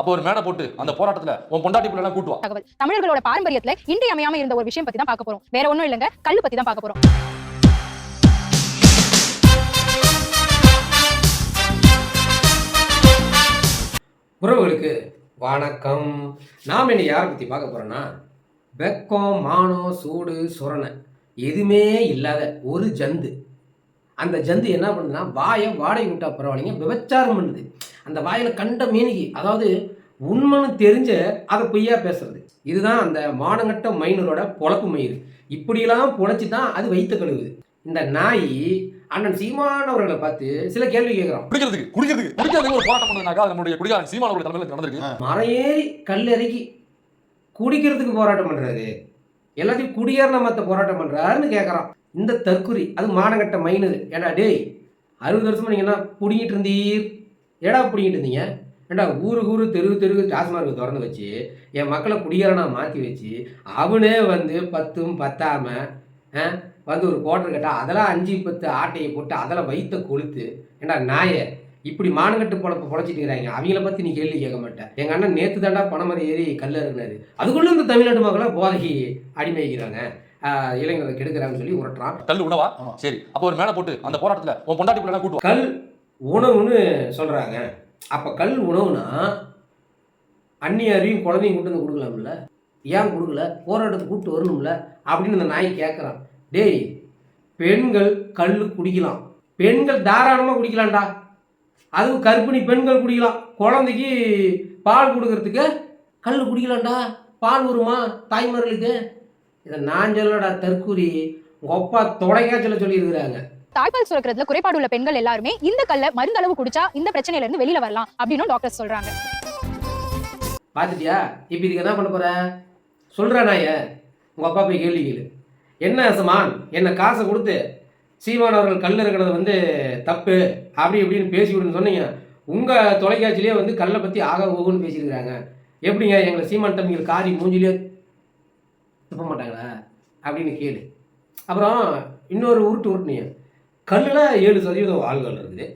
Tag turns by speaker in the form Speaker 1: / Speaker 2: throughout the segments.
Speaker 1: அப்போ ஒரு மேடை போட்டு அந்த போராட்டத்துல உன் பொண்டாட்டி பிள்ளை எல்லாம் கூட்டுவா?
Speaker 2: தகவல். தமிழர்களோட பாரம்பரியத்துல இன்றியமையாம இருந்த ஒரு விஷயம் பத்தி தான் பார்க்க போறோம். வேற ஒண்ணும் இல்லங்க கல்லு பத்தி தான் பார்க்க போறோம்.
Speaker 3: உறவுகளுக்கு வணக்கம். நாம் இன்னைக்கு யாரை பற்றி பார்க்க போகிறோன்னா வெக்கம் மானம் சூடு சுரணை எதுவுமே இல்லாத ஒரு ஜந்து. அந்த ஜந்து என்ன பண்ணுதுன்னா வாயை வாடகை விட்டா பரவாயில்லைங்க விபச்சாரம் பண்ணுது. அந்த வாயில் கண்ட மீனிக்கு அதாவது உண்மைன்னு தெரிஞ்ச அதை பொய்யா பேசுறது. இதுதான் அந்த மானங்கட்ட மைனரோட பொழப்பு மயிர் இப்படியெல்லாம் பொழைச்சி தான் அது வைத்த கழுவுது. இந்த நாய் அண்ணன் சீமானவர்களை பார்த்து சில கேள்வி கேட்குறோம்
Speaker 1: குடிக்கிறதுக்கு குடிக்கிறதுக்கு குடிக்கிறதுக்கு ஒரு போராட்டம் பண்ணுனாக்கா அது நம்முடைய குடிகாரன் சீமானவருடைய தலைமையில் நடந்திருக்கு.
Speaker 3: மலையேறி கல்லறைக்கு குடிக்கிறதுக்கு போராட்டம் பண்றாரு. எல்லாத்தையும் குடியேறின மத்த போராட்டம் பண்றாருன்னு கேட்குறான் இந்த தற்குறி அது மானகட்ட மைனது. ஏடா டேய் அறுபது வருஷமா நீங்க என்ன புடிங்கிட்டு இருந்தீர்? ஏடா புடிங்கிட்டு இருந்தீங்க? ஏண்டா ஊருக்கு ஊரு தெரு தெரு டாஸ்மார்க் திறந்து வச்சு என் மக்களை குடியேறனா மாற்றி வச்சு அவனே வந்து பத்தும் பத்தாம ஆ, வந்து ஒரு கோட்டர் கட்டா அதெல்லாம் அஞ்சு பத்து ஆட்டையை போட்டு அதெல்லாம் வைத்த கொளுத்து. ஏண்டா நாயை இப்படி மானங்கட்டு பொழப்பு பொழைச்சிட்டு இருக்கிறாங்க அவங்கள பத்தி நீ கேள்வி கேட்க மாட்டேன் எங்க அண்ணன் நேத்து தாண்டா பணமரம் ஏறி கல்ல இருக்கிறாரு அதுக்குள்ள இந்த தமிழ்நாட்டு மக்களை போதைக்கு அடிமைக்கிறாங்க இளைஞர்களை கெடுக்கிறாங்கன்னு சொல்லி உரட்டுறான்.
Speaker 1: கல் உணவா? சரி. அப்போ ஒரு மேடை போட்டு அந்த போராட்டத்துல உன் பொண்டாட்டி கூட்டுவா
Speaker 3: கல் உணவுன்னு சொல்றாங்க. அப்போ கல் உணவுனா அந்நியாரையும் குழந்தையும் கூட்டு வந்து கொடுக்கலாம்ல? ஏன் கொடுக்கல? போராட்டத்தை கூப்பிட்டு வரணும்ல? அப்படின்னு இந்த நாய் கேட்குறான் டேய் பெண்கள் கல் குடிக்கலாம். பெண்கள் தாராளமாக குடிக்கலாம்டா. அதுவும் கர்ப்பிணி பெண்கள் குடிக்கலாம். குழந்தைக்கு பால் கொடுக்கறதுக்கு கல் குடிக்கலாம்டா. பால் வருமா? தாய்மார்களுக்கு? இதை நான் சொல்லடா தற்கூரி. உங்கள் அப்பா தொடைக்காய்ச்சல சொல்லியிருக்கிறாங்க.
Speaker 2: தாய்ப்பால் சுரக்கிறதுல குறைபாடு உள்ள பெண்கள் எல்லாருமே இந்த கல்ல மருந்தளவு குடிச்சா இந்த பிரச்சனையில இருந்து வெளியில வரலாம் அப்படின்னு டாக்டர் சொல்றாங்க.
Speaker 3: பார்த்துட்டியா? இப்ப இதுக்கு என்ன பண்ண போற? சொல்கிறா நாய. உங்கள் அப்பா போய் கேள்வி கேளு. என்ன சமான் என்ன காசை கொடுத்து சீமான் அவர்கள் கல் இருக்கிறது வந்து தப்பு அப்படி இப்படின்னு பேசி விடுன்னு சொன்னீங்க. உங்கள் தொலைக்காட்சியிலேயே வந்து கல்லை பற்றி ஆக ஓகுன்னு பேசியிருக்கிறாங்க. எப்படிங்க எங்களை சீமான் தம்பிகள் காரி மூஞ்சிலே துப்ப மாட்டாங்களா? அப்படின்னு கேளு. அப்புறம் இன்னொரு உருட்டு உருட்டுனீங்க கல்லில் ஏழு சதவீதம் ஆள்கள் இருக்குது.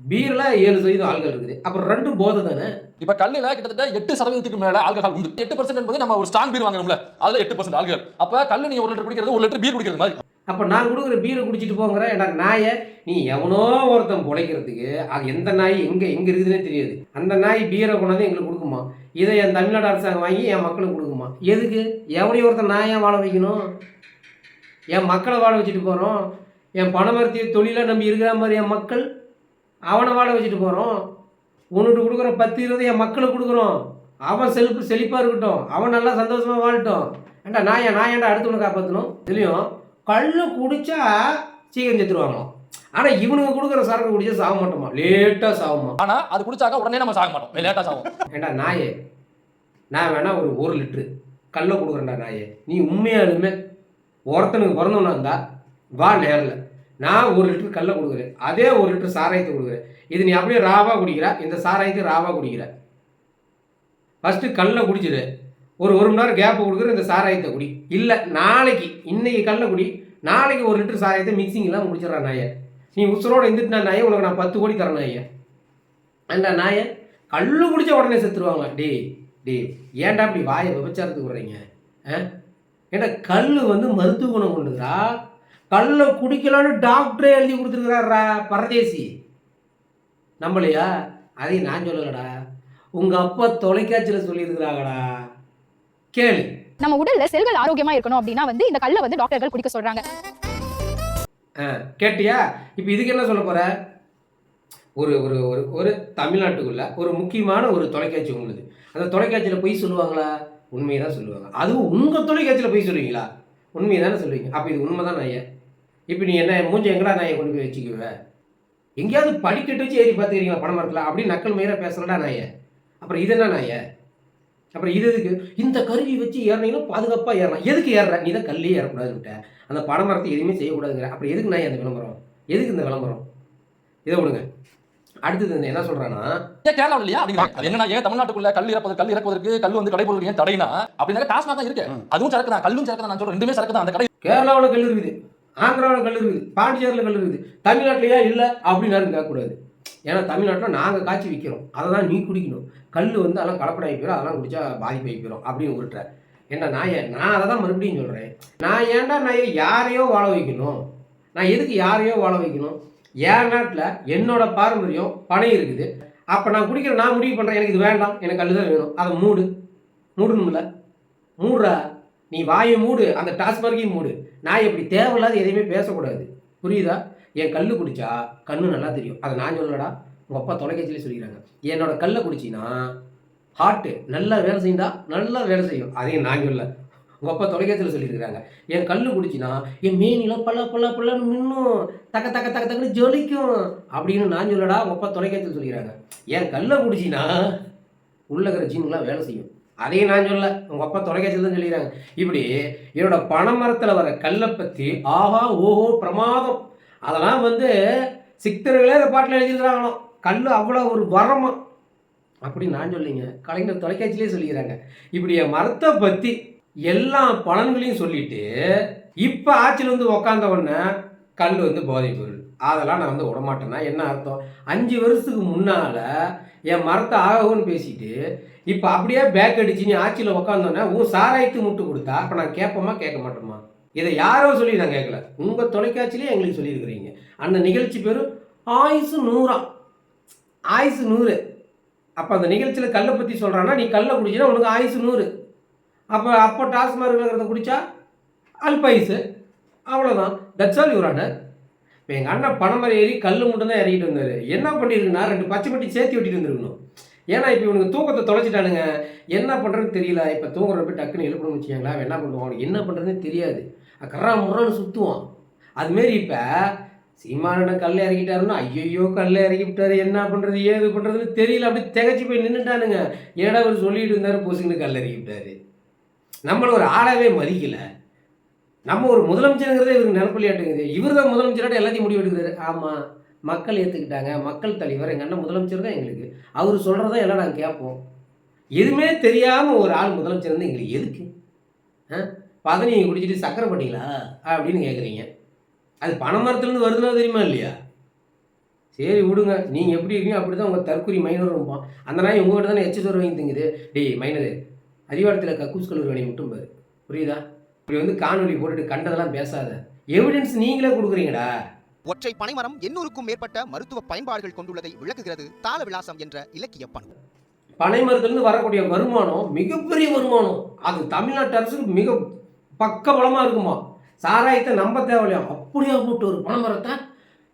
Speaker 3: பீரில் ஏழு சதவீதம் ஆள்கள் இருக்குது. அப்புறம் ரெண்டும் போதை தானே?
Speaker 1: இப்ப கல்லுல கிட்டத்தட்ட எட்டு சதவீதத்துக்கு மேல ஆல்கஹால் உண்டு எட்டு பர்சன்ட் என்பது நம்ம ஒரு ஸ்ட்ராங் பீர் வாங்குறோம்ல அதுல எட்டு பர்சன்ட் ஆல்கஹால் அப்ப கல்லு நீ ஒரு லிட்டர் குடிக்கிறது ஒரு லிட்டர் பீர் குடிக்கிறது மாதிரி.
Speaker 3: அப்போ நான் கொடுக்குற பீரை குடிச்சிட்டு போங்கிற எனக்கு நாயை? நீ எவனோ ஒருத்தன் பிழைக்கிறதுக்கு அது எந்த நாய் எங்கே எங்கே இருக்குதுன்னே தெரியாது. அந்த நாய் பீரை கொண்டாந்து எங்களுக்கு கொடுக்குமா? இதை என் தமிழ்நாடு அரசாங்கம் வாங்கி என் மக்களுக்கு கொடுக்குமா? எதுக்கு? எவனையும் ஒருத்தன் நாயை வாழ வைக்கணும்? என் மக்களை வாழ வச்சுட்டு போகிறோம் என் பணமரத்திய தொழிலை நம்பி இருக்கிற மாதிரி என் மக்கள் அவனை வாழ வச்சுட்டு போகிறோம் உன்னுட்டு கொடுக்குற பத்து இருபது என் மக்களுக்கு கொடுக்குறோம். அவன் செழிப்பு செழிப்பாக இருக்கட்டும். அவன் நல்லா சந்தோஷமாக வாழட்டும். ஏண்டா நான் ஏன் நான் ஏன்டா அடுத்தவனை காப்பாற்றணும் இதுலேயும் கள்ளு குடிச்சா சீக்கிரம் செத்துருவாங்களாம். ஆனால் இவனுங்க கொடுக்குற சரக்கு குடிச்சா சாக மாட்டோமா? லேட்டாக சாகுமா
Speaker 1: ஆனா அது குடிச்சாக்க உடனே நம்ம சாக மாட்டோம். லேட்டா சாகும்
Speaker 3: ஏண்டா நாயே. நான் வேணா ஒரு ஒரு லிட்ரு கல்லை கொடுக்குறேன்டா நாயே. நீ உண்மையாலுமே ஒருத்தனுக்கு பிறந்தவனா இருந்தா வா நேரில். நான் ஒரு லிட்டர் கல்லை கொடுக்குறேன். அதே ஒரு லிட்டர் சாராயத்தை கொடுக்குறேன். இது நீ அப்படியே ராவா குடிக்கிற. இந்த சாராயத்தை ராவா குடிக்கிற. ஃபஸ்ட்டு கல்லை குடிச்சிடு ஒரு ஒரு மணி நேரம் கேப்பை கொடுக்குற இந்த சாராயத்தை குடி. இல்லை நாளைக்கு இன்னைக்கு கல்லை குடி. நாளைக்கு ஒரு லிட்டர் சாராயத்தை மிக்சிங் இல்லாமல் நாயை. நீ உசுரோடு இருந்துட்டு நாயை உனக்கு நான் பத்து கோடி தரேன் நாயே. அந்த நாயை கல்லு குடிச்ச உடனே செத்துருவாங்க. டேய் டே ஏன்டா அப்படி வாயை விபச்சாரத்துக்கு விடுறீங்க? ஆ? ஏன்டா கல் வந்து மருத்துவ குணம் கொண்டுதா கல்லை குடிக்கலான்னு டாக்டரே எழுதி கொடுத்துருக்குறாரா பரதேசி. நம்பலையா? அதையும் நான் சொல்லலடா. உங்க அப்பா தொலைக்காட்சியில் சொல்லியிருக்கிறாங்கடா. கேளு.
Speaker 2: நம்ம உடல்ல செல்கள் ஆரோக்கியமா இருக்கணும் அப்படின்னா வந்து இந்த கல்லை வந்து டாக்டர்கள் குடிக்க சொல்றாங்க.
Speaker 3: கேட்டியா? இப்போ இதுக்கு என்ன சொல்ல போற? ஒரு ஒரு ஒரு ஒரு தமிழ்நாட்டுக்குள்ள ஒரு முக்கியமான ஒரு தொலைக்காட்சி உங்களுக்கு அந்த தொலைக்காட்சியில் போய் சொல்லுவாங்களா? உண்மையை தான் சொல்லுவாங்க. அதுவும் உங்கள் தொலைக்காட்சியில் போய் சொல்லுவீங்களா உண்மையை தானே சொல்லுவீங்க அப்போ இது உண்மை தான் நாய இப்போ நீ என்ன மூஞ்ச எங்கடா நாயை கொண்டு போய் வச்சுக்குவ? எங்கேயாவது படிக்கட்டு வச்சு ஏறி பார்த்துக்கிறீங்களா பணம் மரத்தில் அப்படி நக்கல் மயிரா பேசலடா நாய. அப்புறம் இது என்ன நாய? அப்புறம் இது எதுக்கு? இந்த கருவி வச்சு ஏறினீங்கன்னா பாதுகாப்பாக ஏறலாம். எதுக்கு ஏறுற? நீ தான் கல்லே ஏறக்கூடாது விட்ட. அந்த பனைமரத்தை எதுவுமே செய்யக்கூடாதுங்கிற. அப்புறம் எதுக்கு நான் அந்த விளம்பரம்? எதுக்கு இந்த விளம்பரம்? இதை விடுங்க. அடுத்தது என்ன சொல்றான்னா
Speaker 1: கேரளா இல்லையா அப்படிங்கிறாங்க அது என்னன்னா ஏன் தமிழ்நாட்டுக்குள்ள கல் இறப்பது கல் இறக்குவதற்கு கல் வந்து கடைபொருள் ஏன் தடைனா அப்படின்னா டாஸ்மாக் தான் இருக்கு. அதுவும் சரக்கு தான். கல்லும் சரக்கு தான் நான் சொல்றேன். ரெண்டுமே சரக்கு தான். அந்த கடை
Speaker 3: கேரளாவில் கல் இருக்குது. ஆந்திராவில் கல் இருக்குது பாண்டிச்சேரியில் கல் இருக்குது தமிழ்நாட்டிலேயே இல்லை அப்படின்னு யாரும் கேட்கக்கூடாது. ஏன்னா தமிழ்நாட்டில் நாங்கள் காய்ச்சி விற்கிறோம். அதை தான் நீ குடிக்கணும். கல் வந்து அதெல்லாம் கலப்படம் போயிடும் அதெல்லாம் குடித்தா பாதிப்பு போயிடும் அப்படின்னு உருட்டுற என்ன நான் ஏன் நான் அதை தான் மறுபடியும் சொல்கிறேன் நான் ஏன்டா நான் யாரையோ வாழ வைக்கணும்? நான் எதுக்கு யாரையோ வாழ வைக்கணும்? என் நாட்டில் என்னோட பாரம்பரியம் பனை இருக்குது. அப்போ நான் குடிக்கிற நான் முடிவு பண்ணுறேன் எனக்கு இது வேண்டாம் எனக்கு கல் தான் வேணும். அதை மூடு. மூடணும்ல. மூடுறா. நீ வாயை மூடு அந்த டாஸ்மார்க்கையும் மூடு. நான் இப்படி தேவையில்லாத எதையுமே பேசக்கூடாது. புரியுதா? என் கல் குடிச்சா கண்ணு நல்லா தெரியும். அதை நான் சொல்லலடா. உங்கள் அப்பா தொலைக்காட்சியிலே சொல்லிக்கிறாங்க. என்னோட கல்லை குடிச்சின்னா ஹார்ட்டு நல்லா வேலை செய்யுண்டா நல்லா வேலை செய்யும். அதையும் நான் சொல்ல உங்கள் அப்பா தொலைக்காட்சியில் சொல்லியிருக்கிறாங்க. என் கல் குடிச்சின்னா என் மீனிலாம் பல்ல பல்ல பல்லன்னு மின்னும். தக்க தக்க தக்க தக்கன்னு ஜொலிக்கும். அப்படின்னு நான் சொல்லடா உங்கள் அப்பா தொலைக்காட்சியில் சொல்லிக்கிறாங்க. என் கல்லை குடிச்சின்னா உள்ள இருக்கிற ஜீன்லாம் வேலை செய்யும். அதையும் நான் சொல்ல உங்கள் அப்பா தொலைக்காட்சியில் தான் சொல்லிக்கிறாங்க. இப்படி என்னோட பனைமரத்தில் வர கல்லை பற்றி ஆஹா ஓஹோ பிரமாதம். அதெல்லாம் வந்து சித்தர்களே இந்த பாட்டில் எழுதிடுறாங்களோ கல் அவ்வளோ ஒரு வரமா அப்படி நான் சொல்லிங்க. கலைஞர் தொலைக்காட்சியிலே சொல்லிக்கிறாங்க. இப்படி என் மரத்தை பற்றி எல்லா பலன்களையும் சொல்லிட்டு இப்போ ஆட்சியில் வந்து உக்காந்த உடனே கல் வந்து போதை பொருள். அதெல்லாம் நான் வந்து விடமாட்டேன்னா என்ன அர்த்தம்? அஞ்சு வருஷத்துக்கு முன்னால் என் மரத்தை ஆகும்னு பேசிட்டு இப்போ அப்படியே பேக் அடிச்சு நீ ஆட்சியில் உக்காந்தோன்னே உன் சாராயத்து முட்டு கொடுத்தா அப்போ நான் கேட்போமா கேட்க மாட்டோமா? இதை யாரோ சொல்லி நான் கேட்கல. உங்கள் தொலைக்காட்சியிலே எங்களுக்கு சொல்லியிருக்கிறீங்க. அந்த நிகழ்ச்சி பேர் ஆயுசு நூறா. ஆயுசு நூறு. அப்போ அந்த நிகழ்ச்சியில் கல்லை பற்றி சொல்கிறான்னா நீ கல்லை குடிச்சினா உனக்கு ஆயுசு நூறு. அப்போ அப்போ டாஸ்மார்க் குடித்தா அல்பாயுசு அவ்வளோதான் தட்ஸ் ஆல் யுவர் ஆனர் இப்போ எங்கள் அண்ணன் பணமரம் ஏறி கல் மட்டும் தான் இறங்கிட்டு வந்தார். என்ன பண்ணியிருக்குன்னா ரெண்டு பச்சை பட்டி சேர்த்து விட்டுட்டு வந்துருக்கணும். ஏன்னா இப்போ இவனுக்கு தூக்கத்தை தொலைச்சிட்டானுங்க. என்ன பண்ணுறதுன்னு தெரியல. இப்போ தூங்குறப்ப டக்குன்னு எழுப்பணும்னு வச்சுக்கோங்களேன். என்ன பண்ணுவான்? அவனுக்கு என்ன பண்ணுறதுன்னு தெரியாது. கர்ரா முறான்னு சுற்றுவான் அதுமாரி இப்போ சீமானிடம் கல்ல இறக்கிட்டாருன்னா ஐயோ கல்ல இறக்கி விட்டாரு. என்ன பண்ணுறது ஏது பண்ணுறதுன்னு தெரியல. அப்படி திகச்சு போய் நின்றுட்டானுங்க ஏடா அவர் சொல்லிட்டு இருந்தார்? பொசுங்கன்னு கல் இறக்கி விட்டாரு. நம்மளை ஒரு ஆளாவே மதிக்கல. நம்ம ஒரு முதலமைச்சருங்கிறதே இவருக்கு நினப்பிள்ளையாட்டுங்குது இவர் தான் முதலமைச்சராட்ட எல்லாத்தையும் முடிவு எடுக்கிறாரு. ஆமாம் மக்கள் ஏற்றுக்கிட்டாங்க மக்கள் தலைவர் எங்கள் அண்ணன் முதலமைச்சர் தான் எங்களுக்கு. அவர் சொல்கிறத எல்லாம் நாங்கள் கேட்போம். எதுவுமே தெரியாமல் ஒரு ஆள் முதலமைச்சர் வந்து எங்களுக்கு எதுக்கு? ஆ? பதனி குடிச்சிட்டு சக்கரை பண்ணிங்களா அப்படின்னு கேட்குறீங்க அது பனை மரத்துலேருந்து வருதுன்னா தெரியுமா இல்லையா? சரி விடுங்க. நீங்கள் எப்படி இருக்கீங்க அப்படி தான் உங்கள் தற்குறி மைனர் இருப்பான். அந்த நாய் உங்கள்கிட்ட தானே எச்சு சோறு வாங்கி திங்குது. டேய் மைனரு அதிகாரத்தில் கக்கூஸ் கல்லூரி வழி மட்டும் பாரு. புரியுதா? இப்படி வந்து காணொலி போட்டுட்டு கண்டதெல்லாம் பேசாத. எவிடன்ஸ் நீங்களே கொடுக்குறீங்கடா.
Speaker 4: ஒற்றை பனைமரம் எண்ணூறுக்கும் மேற்பட்ட மருத்துவ பயன்பாடுகள் கொண்டுள்ளதை விளக்குகிறது தாள விலாசம் என்ற இலக்கிய பணம்
Speaker 3: பனை மரத்துலேருந்து வரக்கூடிய வருமானம் மிகப்பெரிய வருமானம். அது தமிழ்நாட்டு அரசுக்கு மிக பக்கபலமாக இருக்குமா. சாராயத்தை நம்ப தேவையில்லையா? அப்படியா போட்டு ஒரு பனை மரத்தை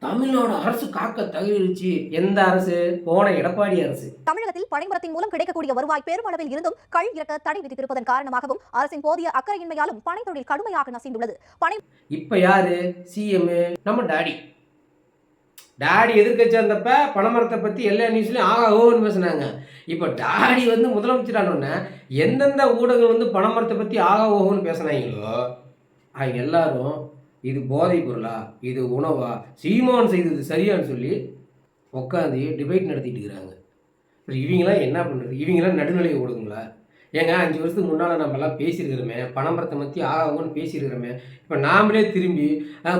Speaker 3: தமிழ்நாடு அரசு காக்க தகுதிச்சு எந்த அரசு? போன எடப்பாடி அரசு.
Speaker 5: தமிழகத்தில் பனைமரத்தின் மூலம் கிடைக்கக்கூடிய வருவாய் பெருமளவில் இருந்தும் கள் இறக்க தடை விதித்திருப்பதன் காரணமாகவும் அரசின் போதிய அக்கறையின்மையாலும் பனை தொழில் கடுமையாக நசிந்துள்ளது. பனை
Speaker 3: இப்போ யாரு? சிஎம் நம்ம டாடி. டாடி எதிர்க்கட்சி இருந்தப்ப பனைமரத்தை பற்றி எல்லா நியூஸ்லையும் ஆகா ஓன்னு பேசுனாங்க. இப்போ டாடி வந்து முதலமைச்சரானோடனே எந்தெந்த ஊடகங்கள் வந்து பனைமரத்தை பற்றி ஆகா ஓஹோன்னு பேசுனாங்களோ அவங்க எல்லாரும் இது போதைப் பொருளா இது உணவா? சீமான் செய்தது சரியான்னு சொல்லி உட்காந்து டிபேட் நடத்திட்டு இருக்கிறாங்க அப்புறம் இவங்களாம் என்ன பண்ணுறது இவங்களாம் நடுநிலையை கொடுங்களா ஏங்க அஞ்சு வருஷத்துக்கு முன்னால் நம்மலாம் பேசியிருக்கிறோமே பணமரத்தை பற்றி ஆகும்னு பேசியிருக்கிறோமே இப்போ நாமளே திரும்பி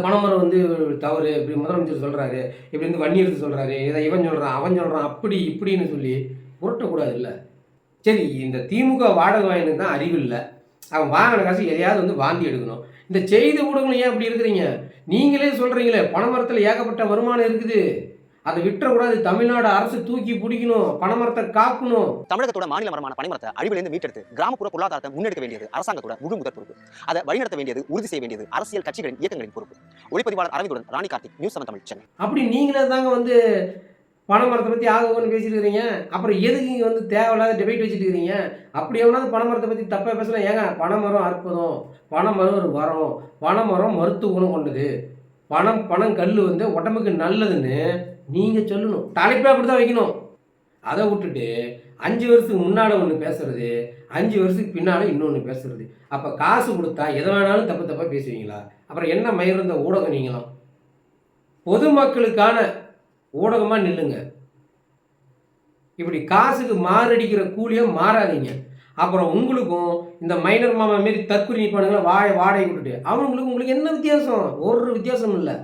Speaker 3: பணமரம் வந்து தவறு இப்படி முதலமைச்சர் சொல்கிறாரு இப்படி வந்து வன்னியரசு சொல்கிறாரு இதை இவன் சொல்கிறான் அவன் சொல்கிறான் அப்படி இப்படின்னு சொல்லி புரட்டக்கூடாது இல்லை சரி இந்த திமுக வாடகை வாங்கினது தான் அறிவு இல்லை அவன் வாங்கின காசு எதையாவது வந்து வாந்தி எடுக்கணும். இந்த செய்தி ஊடகங்கள் ஏன் அப்படி இருக்கிறீங்க? நீங்களே சொல்கிறீங்களே பனைமரத்தில் ஏகப்பட்ட வருமானம் இருக்குது. அதை விட்டுறக்கூடாது. தமிழ்நாடு அரசு தூக்கி பிடிக்கணும் பனைமரத்தை காக்கணும்.
Speaker 6: தமிழகத்தோட மாநில மரமான பனைமரத்தை அழிவிலிருந்து மீட்டெடுத்து கிராமப்புற பொருளாதாரத்தை முன்னெடுக்க வேண்டியது அரசாங்கத்தோட முழு முதற் பொறுப்பு. அதை வழிநடத்த வேண்டியது உறுதி செய்ய வேண்டியது அரசியல் கட்சிகளின் இயக்கங்களின் பொறுப்பு. ஒளிப்பதிவாளர் அரவிந்துடன் ராணி கார்த்திக் நியூஸ் செவன் தமிழ் சென்னை
Speaker 3: அப்படி நீங்களே தாங்க வந்து பனைமரத்தை பற்றி ஆகும்னு பேசிட்டு இருக்கிறீங்க அப்புறம் எதுக்கு இங்கே வந்து தேவையில்லாத டிபேட் வச்சுட்டு இருக்கிறீங்க அப்படி எவனாவது பனைமரத்தை பற்றி தப்பாக பேசலாம் ஏங்க பனைமரம் அற்புதம். பனைமரம் ஒரு வரம். பனைமரம் மருத்துவ குணம் கொண்டது. பணம் பணம் கல் வந்து உடம்புக்கு நல்லதுன்னு நீங்கள் சொல்லணும். தலைப்பே அப்படி தான் வைக்கணும். அதை விட்டுட்டு அஞ்சு வருஷத்துக்கு முன்னால் ஒன்று பேசுறது அஞ்சு வருஷத்துக்கு பின்னால் இன்னொன்று பேசுறது. அப்போ காசு கொடுத்தா எதை வேணாலும் தப்பு தப்பாக பேசுவீங்களா? அப்புறம் என்ன மயிருந்த ஊடகம் நீங்களாம்? பொதுமக்களுக்கான ஊடகமாக நில்லுங்க. இப்படி காசுக்கு மாரடிக்கிற கூலியாக மாறாதீங்க. அப்புறம் உங்களுக்கும் இந்த மைனர் மாமா மாரி தற்கொலை நிற்பானுங்களா வாழை வாடகை விட்டுட்டு. அவங்களுக்கு உங்களுக்கு என்ன வித்தியாசம்? ஒரு வித்தியாசம் இல்லை.